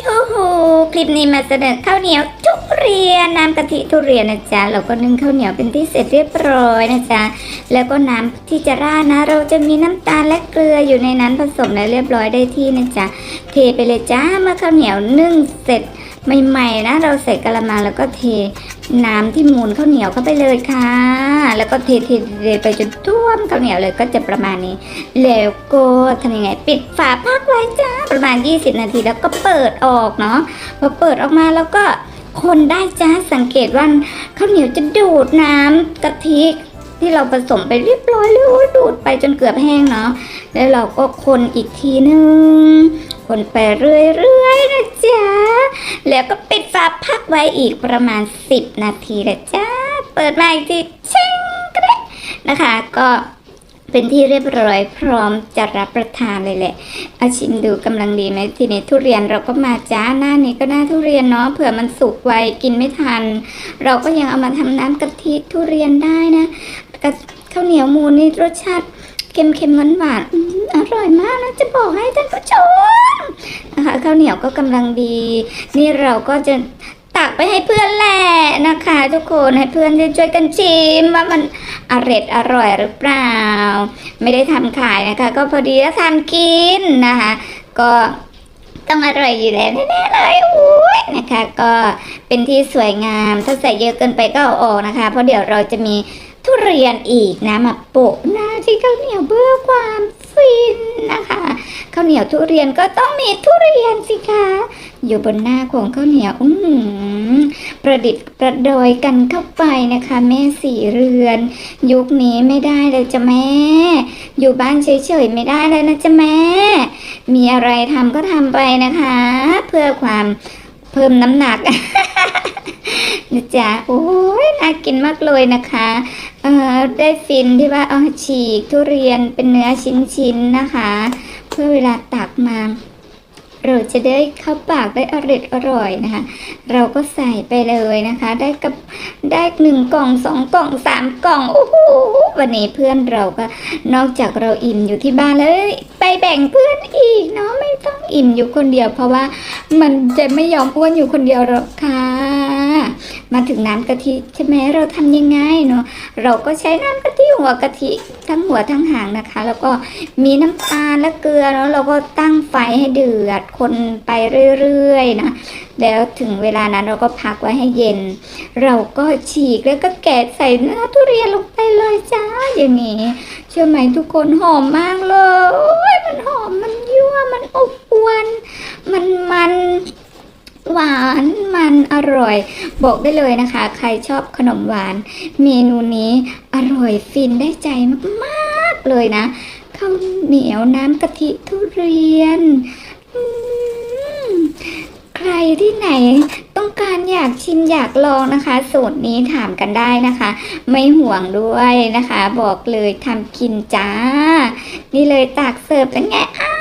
ยูฮูคลิปนี้มาเสนอข้าวเหนียวทุเรียนน้ำกะทิทุเรียนนะจ๊ะเราก็นึ่งข้าวเหนียวเป็นที่เสร็จเรียบร้อยนะจ๊ะแล้วก็น้ำที่จะราดนะ เราจะมีน้ำตาลและเกลืออยู่ในนั้นผสมแล้วเรียบร้อยได้ที่นะจ๊ะเทไปเลยจ้าเมื่อข้าวเหนียวนึ่งเสร็จ ใหม่ๆนะเราใส่กระมังแล้วก็เทน้ำที่มูลข้าวเหนียวเข้าไปเลยค่ะ แล้วก็เทเทเทไปจนท่วมข้าวเหนียวเลยก็จะประมาณนี้ แล้วก็ทำยังไง ปิดฝาพักไว้จ้าประมาณ 20 นาทีแล้วก็เปิดออกเนาะพอเปิดออกมาแล้วก็คนได้จ้าสังเกตว่าข้าวเหนียวจะดูดน้ำกะทิที่เราผสมไปเรียบร้อยเลยโอ้ยดูดไปจนเกือบแห้งเนาะแล้วเราก็คนอีกทีนึง คนไปเรื่อยๆนะจ๊ะ แล้วก็ปิดฝาพักไว้อีกประมาณ 10 นาทีนะจ๊ะ เปิดมาอีกทีชิงกระดนะคะ ก็เป็นที่เรียบร้อยพร้อมจะรับประทานเลยแหละเอาชิมดูกำลังดีไหมทีนี้ทุเรียนเราก็มาจ้าหน้านี้ก็หน้าทุเรียนเนาะเผื่อมันสุกไวกินไม่ทัน เราก็ยังเอามาทำน้ำกะทิทุเรียนได้นะกะข้าวเหนียวมูนนี่รสชาติ เค็มๆหวานๆอืมอร่อยมากนะจะบอกให้ท่านผู้ชมนะคะข้าวเหนียวก็กำลังดี นี่เราก็จะตักไปให้เพื่อนแหละนะคะ ทุกคนให้เพื่อนได้ช่วยกันชิมว่ามันอร่อยอร่อยหรือเปล่า ไม่ได้ทำขายนะคะ ก็พอดีแล้วทำกินนะคะ ก็ต้องอร่อยอยู่แล้วแน่ๆเลยอุ้ยนะคะ ก็เป็นที่สวยงาม ถ้าใส่เยอะเกินไปก็เอาออกนะคะ เพราะเดี๋ยวเราจะมีทุเรียนอีกนะมาโปะหน้า ที่ข้าวเหนียวเพื่อความฟินนะคะข้าวเหนียวทุเรียนก็ต้องมีทุเรียนสิคะอยู่บนหน้าของข้าวเหนียวอือหือประดิษฐ์ประดอยกันเข้าไปนะคะ แม่สี่เรือน ยุคนี้ไม่ได้เลยจ้ะแม่ อยู่บ้านเฉยๆไม่ได้เลยนะจ้ะแม่ มีอะไรทำก็ทำไปนะคะ เพื่อความเพิ่มน้ำหนัก นะจ๊ะโอ้ยน่ากินมากเลยนะคะเอ่อได้ฟินที่ว่าเอาฉีกทุเรียนเป็นเนื้อชิ้นๆนะคะ เพื่อเวลาตักมาเราจะได้เข้าปากได้อร่อยอร่อยนะคะ เราก็ใส่ไปเลยนะคะ ได้กับได้หนึ่งกล่องสองกล่องสามกล่องโอ้โหวันนี้เพื่อนเราก็นอกจากเราอิ่มอยู่ที่บ้านแล้วไปแบ่งเพื่อนอีกเนาะไม่ต้องอิ่มอยู่คนเดียว เพราะว่ามันจะไม่ยอมอ้วนอยู่คนเดียวหรอกค่ะ มาถึงน้ำกะทิใช่ไหมเราทำยังไงเนาะเราก็ใช้น้ำกะทิหัวกะทิทั้งหัวทั้งหางนะคะ แล้วก็มีน้ำตาลและเกลือแล้วเราก็ตั้งไฟให้เดือดคนไปเรื่อยๆนะแล้วถึงเวลานั้นเราก็พักไว้ให้เย็น เราก็ฉีกแล้วก็แกะใส่เนื้อทุเรียนลงไปเลยจ้าอย่างนี้เชื่อไหมทุกคนหอมมากเลยมันหอมมันยั่วมันอบอวน มันมัน หวานมันอร่อย บอกได้เลยนะคะ ใครชอบขนมหวาน เมนูนี้อร่อยฟินได้ใจมากๆเลยนะข้าวเหนียวน้ำกะทิทุเรียน ใครที่ไหนต้องการอยากชิมอยากลองนะคะ สูตรนี้ถามกันได้นะคะ ไม่ห่วงด้วยนะคะ บอกเลยทำกินจ้า นี่เลยตักเสิร์ฟกันไงอ